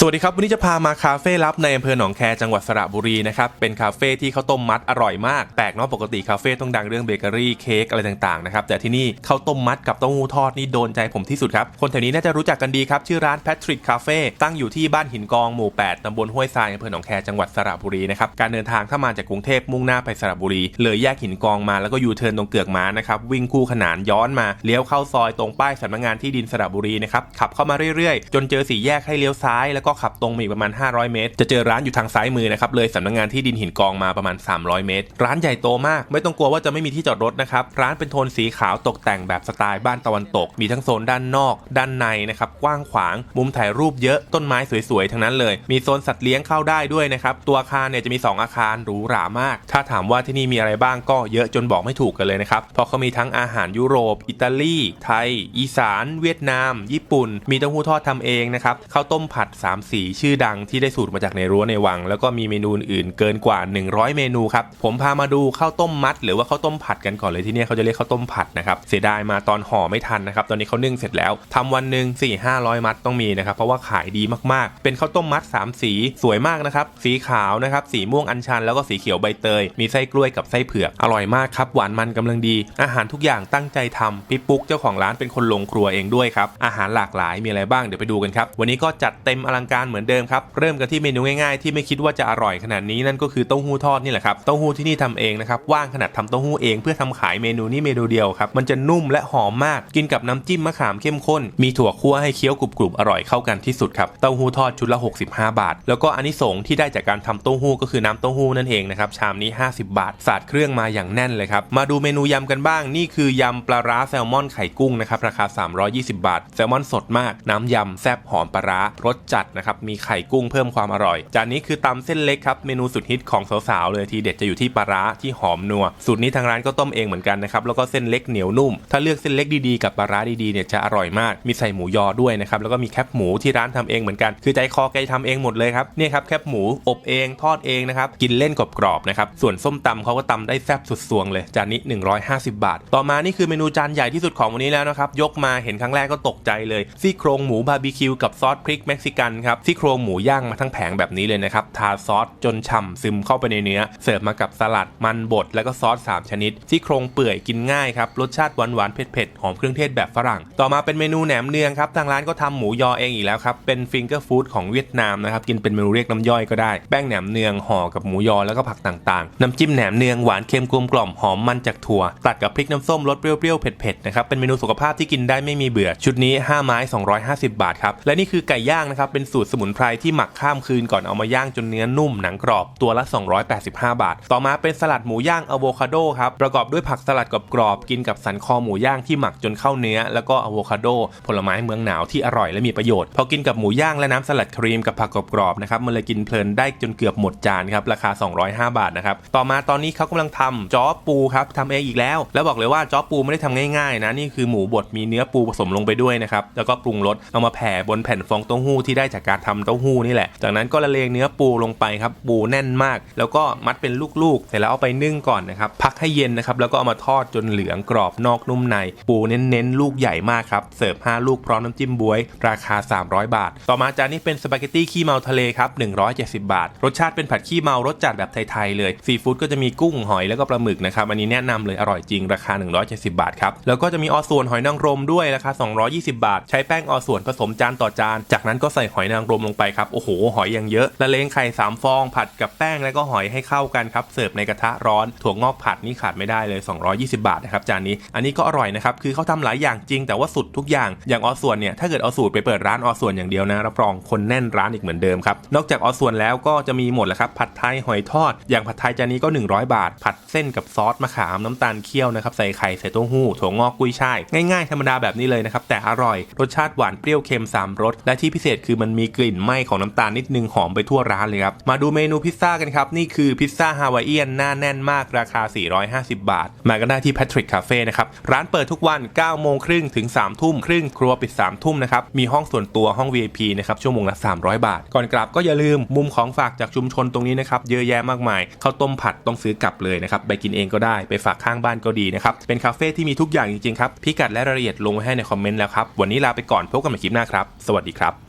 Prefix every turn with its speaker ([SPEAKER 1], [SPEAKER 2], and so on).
[SPEAKER 1] สวัสดีครับ วันนี้จะพามาคาเฟ่ลับในอำเภอหนองแคจังหวัดสระบุรีนะครับเป็นคาเฟ่ที่ข้าวต้มมัดอร่อยมากแปลกเนาะปกติคาเฟ่ต้องดังเรื่องเบเกอรี่เค้กอะไรต่างๆนะครับแต่ที่นี่ข้าวต้มมัดกับเต้าหู้ทอดนี่โดนใจผมที่สุดครับ คนแถวนี้น่าจะรู้จักกันดีครับ ชื่อร้านแพทริกคาเฟ่ตั้งอยู่ที่บ้านหินกองหมู่ 8 ตำบลห้วยทรายอำเภอหนองแคจังหวัดสระบุรีนะครับการเดินทางถ้ามาจากกรุงเทพมุ่งหน้าไปสระบุรี เลยแยกหินกองมาแล้วก็ยูเทิร์นตรงเกือกม้านะครับวิ่งคู่ขนานย้อนมาเลี้ยวเข้าซอยตรงป้ายสำนักงานที่ดินสระบุรีนะครับขับเข้ามาเรื่อยๆ จนเจอสี่แยกให้เลี้ยวซ้ายแล้วก็ขับตรงมาอีกประมาณ 500 เมตร จะเจอร้านอยู่ทางซ้ายมือนะครับเลยสำนักงานที่ดินหินกองมาประมาณ 300 เมตร ร้านใหญ่โตมาก ไม่ต้องกลัวว่าจะไม่มีที่จอดรถนะครับร้านเป็นโทนสีขาวตกแต่งแบบสไตล์บ้านตะวันตก มีทั้งโซนด้านนอก ด้านในนะครับกว้างขวาง มุมถ่ายรูปเยอะต้นไม้สวยๆทั้งนั้นเลย มีโซนสัตว์เลี้ยงเข้าได้ด้วยนะครับตัวอาคารเนี่ยจะมี 2 อาคารหรูหรามาก ถ้าถามว่าที่นี่มีอะไรบ้างก็เยอะจนบอกไม่ถูกกันเลยนะครับเพราะเขามีทั้งอาหารยุโรป อิตาลีไทย อีสาน เวียดนาม ญี่ปุ่น มีเต้าหู้ทอดทำเองนะครับข้าวต้มผัด3สีชื่อดังที่ได้สูตรมาจากในรั้วในวัง แล้วก็มีเมนูอื่นเกินกว่า 100 เมนูครับ ผมพามาดูข้าวต้มมัด หรือว่าข้าวต้มผัดกันก่อนเลยที่นี่เขาจะเรียกข้าวต้มผัดนะครับเสียดายมาตอนห่อไม่ทันนะครับตอนนี้เขานึ่งเสร็จแล้วทำวันหนึ่ง4 500 มัดต้องมีนะครับเพราะว่าขายดีมากๆ เป็นข้าวต้มมัด 3 สีสวยมากนะครับสีขาวนะครับสีม่วงอัญชัน แล้วก็สีเขียวใบเตย มีไส้กล้วยกับไส้เผือกอร่อยมากครับหวานมันกำลังดี อาหารทุกอย่างตั้งใจทำพี่ปุ๊กเจ้าของร้านเป็นคนลงครัวเองด้วยครับอาหารหลากหลายมีอะไรบ้างเดี๋ยวไปดูกันครับวันนี้ก็จัดเต็มอลังการเหมือนเดิมครับ เริ่มกันที่เมนูง่ายๆ ที่ไม่คิดว่าจะอร่อยขนาดนี้นั่นก็คือเต้าหู้ทอดนี่แหละครับ เต้าหู้ที่นี่ทำเองนะครับ ว่างขนาดทำเต้าหู้เองเพื่อทำขายเมนูนี้เมนูเดียวครับ มันจะนุ่มและหอมมาก กินกับน้ำจิ้มมะขามเข้มข้น มีถั่วคั่วให้เคี้ยวกรุบๆ อร่อยเข้ากันที่สุดครับ เต้าหู้ทอดชุดละ 65 บาท แล้วก็อันนี้สงที่ได้จากการทำเต้าหู้ก็คือน้ำเต้าหู้นั่นเองนะครับ ชามนี้ 50 บาท สาดเครื่องมาอย่างแน่นเลยครับ มาดูเมนูยำกันบ้าง นี่คือยำปลาร้าแซลมอนไข่กุ้งนะครับ ราคา 320 บาท แซลมอนสดมาก น้ำยำแซ่บหอมปลาร้ารสจัดนะครับมีไข่กุ้งเพิ่มความอร่อยจานนี้คือตำเส้นเล็กครับเมนูสุดฮิตของสาวๆเลยทีเด็ดจะอยู่ที่ปลาร้าที่หอมนัวสูตรนี้ทางร้านก็ต้มเองเหมือนกันนะครับแล้วก็เส้นเล็กเหนียวนุ่ม ถ้าเลือกเส้นเล็กดีๆกับปลาร้าดีๆเนี่ยจะอร่อยมาก มีใส่หมูยอด้วยนะครับแล้วก็มีแคบหมูที่ร้านทำเองเหมือนกัน คือใจคอแกทำเองหมดเลยครับเนี่ยครับแคบหมูอบเองทอดเองนะครับกินเล่นกรอบๆนะครับส่วนส้มตำเขาก็ตำได้แซ่บสุดสวงเลยจานนี้ 150 บาท ต่อมานี่คือเมนูจานใหญ่ที่สุดของวันนี้แล้วนะครับยกมาเห็นครั้งแรกก็ตกใจเลยซี่โครงหมูบาร์บีคิวกับซอสพริกเม็กซิกันครับซี่โครงหมูย่างมาทั้งแผงแบบนี้เลยนะครับทาซอสจนฉ่ำซึมเข้าไปในเนื้อ เสิร์ฟมากับสลัดมันบดแล้วก็ซอส 3 ชนิดซี่โครงเปื่อยกินง่ายครับรสชาติหวานหวานเผ็ดๆหอมเครื่องเทศแบบฝรั่ง ต่อมาเป็นเมนูแหนมเนืองครับทางร้านก็ทำหมูยอเองอีกแล้วครับเป็นฟิงเกอร์ฟู้ดของเวียดนามนะครับกินเป็นเมนูเรียกน้ำย่อยก็ได้แป้งแหนมเนืองห่อกับหมูยอแล้วก็ผักต่างๆน้ำจิ้มแหนมเนืองหวานเค็มกลมกล่อมหอมมันจากถั่ว ตัดกับพริกน้ำส้มรสเปรี้ยวๆเผ็ดๆนะครับเป็นเมนูสุขภาพที่กินได้ไม่มีเบื่อชุดนี้ 5 ไม้ 250 บาทครับและนี่คือไก่ย่างนะครับเป็นสููตรสมุนไพรที่หมักข้ามคืนก่อนเอามาย่างจนเนื้อนุ่มหนังกรอบตัวละ 285 บาท ต่อมาเป็นสลัดหมูย่างอะโวคาโดครับประกอบด้วยผักสลัดกรอบๆกินกับสันคอหมูย่างที่หมักจนเข้าเนื้อ แล้วก็อะโวคาโดผลไม้เมืองหนาวที่อร่อยและมีประโยชน์พอกินกับหมูย่างและน้ำสลัดครีมกับผักกรอบๆนะครับมันเลยกินเพลินได้จนเกือบหมดจานครับราคา 205 บาทนะครับต่อมาตอนนี้เขากำลังทำจ้อปูครับทำเองอีกแล้ว แล้วบอกเลยว่าจ้อปูไม่ได้ทำง่ายๆนะนี่คือหมูบดมีเนื้อปูผสมลงไปด้วยนะครับแล้วก็ปรุงรสเอามาแผ่บนแผ่นฟองเต้าหู้ที่ได้จากการทำเต้าหู้นี่แหละ จากนั้นก็ละเลงเนื้อปูลงไปครับปูแน่นมาก แล้วก็มัดเป็นลูกๆเสร็จแล้วเอาไปนึ่งก่อนนะครับพักให้เย็นนะครับแล้วก็เอามาทอดจนเหลืองกรอบนอกนุ่มใน ปูเน้นๆลูกใหญ่มากครับเสิร์ฟ5ลูกพร้อมน้ำจิ้มบวย ราคา 300 บาท ต่อมาจานนี้เป็นสปาเกตตี้ขี้เมาทะเลครับ170 บาท รสชาติเป็นผัดขี้เมารสจัดแบบไทยๆเลยซีฟู้ดก็จะมีกุ้งหอยแล้วก็ปลาหมึกนะครับอันนี้แนะนำเลยอร่อยจริงราคา 170 บาทครับแล้วก็จะมีออส่วนหอยนางรมด้วยราคา220 บาท ใช้แป้งออส่วนผสมจานต่อจาน จากนั้นก็ใส่หอยนางรมลงไปครับ โอ้โห หอยอย่างเยอะละเลงไข่สามฟองผัดกับแป้งแล้วก็หอยให้เข้ากันครับ เสิร์ฟในกระทะร้อน ถั่วงอกผัดนี่ขาดไม่ได้เลย 220 บาทนะครับจานนี้ อันนี้ก็อร่อยนะครับ คือเขาทำหลายอย่างจริงแต่ว่าสุดทุกอย่าง อย่างออส่วนเนี่ย ถ้าเกิดเอาสูตรไปเปิดร้านออส่วนอย่างเดียวนะ รับรองคนแน่นร้านอีกเหมือนเดิมครับ นอกจากออส่วนแล้วก็จะมีหมดแหละครับ ผัดไทยหอยทอด อย่างผัดไทยจานนี้ก็ 100 บาท ผัดเส้นกับซอสมะขามน้ำตาลเคี่ยวนะครับ ใส่ไข่ใส่เต้าหู้ถั่วงอกกุ้ยช่ายง่ายๆธรรมดาแบบนี้เลยนะครับแต่อร่อยรสชาติหวานเปรี้ยวเค็มสามรสและที่พิเศษคือมันมีกลิ่นไหม้ของน้ำตาลนิดนึงหอมไปทั่วร้านเลยครับ มาดูเมนูพิซซ่ากันครับ นี่คือพิซซ่าฮาวายเอียนหน้าแน่นมากราคา 450 บาท มากันได้ที่ Patrick Cafe นะครับ ร้านเปิดทุกวัน 9 โมงครึ่งถึง 3 ทุ่มครึ่ง ครัวปิด 3 ทุ่มนะครับ มีห้องส่วนตัวห้อง VIP นะครับ ชั่วโมงละ 300 บาท ก่อนกลับก็อย่าลืมมุมของฝากจากชุมชนตรงนี้นะครับ เยอะแยะมากมายข้าวต้มผัดต้องซื้อกลับเลยนะครับ ไปกินเองก็ได้ ไปฝากข้างบ้านก็ดีนะครับ เป็นคาเฟ่ที่มีทุกอย่างจริงๆครับ พิกัดและรายละเอียดลงไว้ให้ในคอมเมนต์แล้วครับ วันนี้ลาไปก่อน พบกันใหม่คลิปหน้าครับ สวัสดีครับ